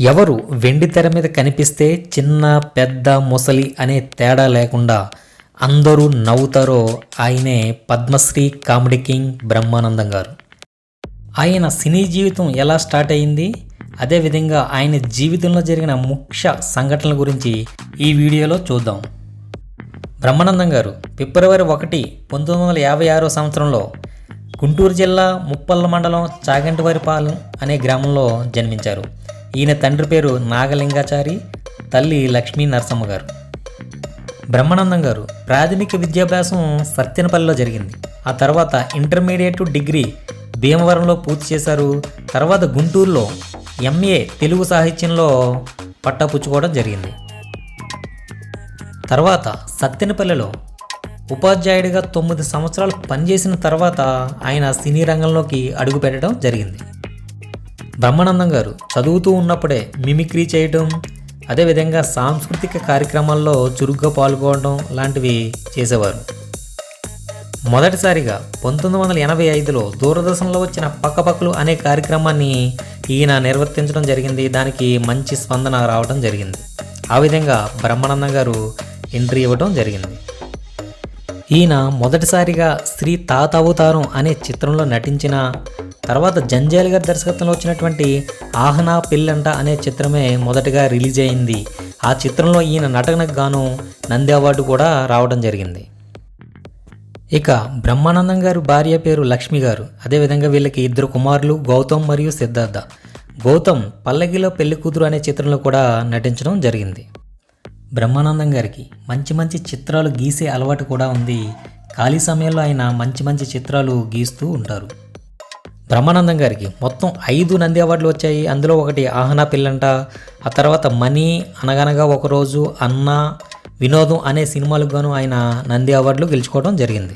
ఎవరు వెండి తెర మీద కనిపిస్తే చిన్న పెద్ద ముసలి అనే తేడా లేకుండా అందరూ నవ్వుతారో ఆయనే పద్మశ్రీ కామెడీ కింగ్ బ్రహ్మానందం గారు. ఆయన సినీ జీవితం ఎలా స్టార్ట్ అయింది? అదేవిధంగా ఆయన జీవితంలో జరిగిన ముఖ్య సంఘటనల గురించి ఈ వీడియోలో చూద్దాం. బ్రహ్మానందం గారు ఫిబ్రవరి ఒకటి పంతొమ్మిది వందల యాభై ఆరో సంవత్సరంలో గుంటూరు జిల్లా ముప్పల్ల మండలం చాగంటివారిపాలెం అనే గ్రామంలో జన్మించారు. ఈయన తండ్రి పేరు నాగలింగాచారి తల్లి లక్ష్మీ నరసమ్మ గారు. బ్రహ్మానందం గారు ప్రాథమిక విద్యాభ్యాసం సత్యనపల్లిలో జరిగింది. ఆ తర్వాత ఇంటర్మీడియట్ డిగ్రీ భీమవరంలో పూర్తి చేశారు. తర్వాత గుంటూరులో ఎంఏ తెలుగు సాహిత్యంలో పట్టాపుచ్చుకోవడం జరిగింది. తర్వాత సత్తెనపల్లిలో ఉపాధ్యాయుడిగా తొమ్మిది సంవత్సరాలు పనిచేసిన తర్వాత ఆయన సినీ రంగంలోకి అడుగుపెట్టడం జరిగింది. బ్రహ్మానందం గారు చదువుతూ ఉన్నప్పుడే మిమిక్రీ చేయటం అదేవిధంగా సాంస్కృతిక కార్యక్రమాల్లో చురుగ్గా పాల్గొనడం లాంటివి చేసేవారు. మొదటిసారిగా పంతొమ్మిది వందల ఎనభై ఐదులో దూరదర్శన్లో వచ్చిన పక్కపక్కలు అనే కార్యక్రమాన్ని ఈయన నిర్వర్తించడం జరిగింది. దానికి మంచి స్పందన రావడం జరిగింది. ఆ విధంగా బ్రహ్మానందం గారు ఎంట్రీ ఇవ్వడం జరిగింది. ఈయన మొదటిసారిగా శ్రీ తాత అనే చిత్రంలో నటించిన తర్వాత జంజాల్ గారి దర్శకత్వంలో వచ్చినటువంటి ఆహనా పెళ్ళంట అనే చిత్రమే మొదటగా రిలీజ్ అయింది. ఆ చిత్రంలో ఈయన నటనకు గాను నంది అవార్డు కూడా రావడం జరిగింది. ఇక బ్రహ్మానందం గారు భార్య పేరు లక్ష్మి గారు. అదేవిధంగా వీళ్ళకి ఇద్దరు కుమారులు గౌతమ్ మరియు సిద్ధార్థ. గౌతమ్ పల్లకిలో పెళ్ళి కూతురు అనే చిత్రంలో కూడా నటించడం జరిగింది. బ్రహ్మానందం గారికి మంచి మంచి చిత్రాలు గీసే అలవాటు కూడా ఉంది. ఖాళీ సమయంలో ఆయన మంచి మంచి చిత్రాలు గీస్తూ ఉంటారు. బ్రహ్మానందం గారికి మొత్తం ఐదు నంది అవార్డులు వచ్చాయి. అందులో ఒకటి ఆహనా పిల్లంట ఆ తర్వాత మనీ అనగనగా ఒకరోజు అన్న వినోదం అనే సినిమాలకు గాను ఆయన నంది అవార్డులు గెలుచుకోవడం జరిగింది.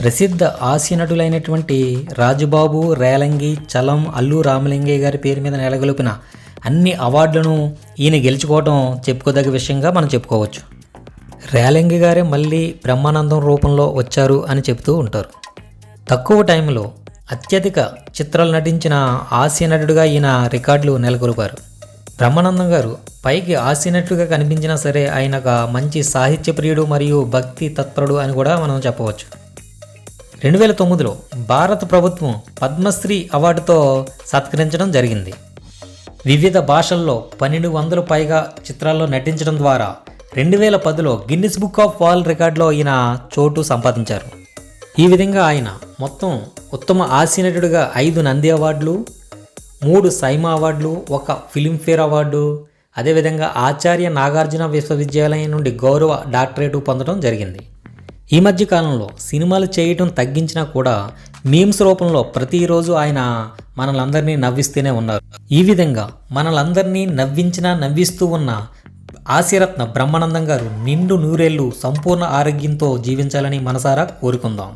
ప్రసిద్ధ హాస్య నటులైనటువంటి రాజుబాబు రేలంగి చలం అల్లు రామలింగయ్య గారి పేరు మీద నెలగొలిపిన అన్ని అవార్డులను ఈయన గెలుచుకోవడం చెప్పుకోదగ్గ విషయంగా మనం చెప్పుకోవచ్చు. రేలంగి గారే మళ్ళీ బ్రహ్మానందం రూపంలో వచ్చారు అని చెప్తూ ఉంటారు. తక్కువ టైంలో అత్యధిక చిత్రాలు నటించిన హాస్య నటుడుగా ఈయన రికార్డులు నెలకొల్పారు. బ్రహ్మానందం గారు పైకి హాస్య కనిపించినా సరే ఆయన ఒక మంచి సాహిత్య ప్రియుడు మరియు భక్తి తత్పరుడు అని కూడా మనం చెప్పవచ్చు. రెండు వేల తొమ్మిదిలో భారత ప్రభుత్వం పద్మశ్రీ అవార్డుతో సత్కరించడం జరిగింది. వివిధ భాషల్లో పన్నెండు వందలు పైగా చిత్రాల్లో నటించడం ద్వారా రెండు వేల పదిలో గిన్నిస్ బుక్ ఆఫ్ వరల్డ్ రికార్డులో ఈయన చోటు సంపాదించారు. ఈ విధంగా ఆయన మొత్తం ఉత్తమ ఆసీనటుడిగా నటుడిగా ఐదు నంది అవార్డులు మూడు సైమా అవార్డులు ఒక ఫిలింఫేర్ అవార్డు అదేవిధంగా ఆచార్య నాగార్జున విశ్వవిద్యాలయం నుండి గౌరవ డాక్టరేటు పొందడం జరిగింది. ఈ మధ్య కాలంలో సినిమాలు చేయటం తగ్గించినా కూడా మీమ్స్ రూపంలో ప్రతిరోజు ఆయన మనలందరినీ నవ్విస్తూనే ఉన్నారు. ఈ విధంగా మనలందరినీ నవ్వించినా నవ్విస్తూ ఉన్న ఆశీరత్న బ్రహ్మానందం గారు నిండు నూరేళ్ళు సంపూర్ణ ఆరోగ్యంతో జీవించాలని మనసారా కోరుకుందాం.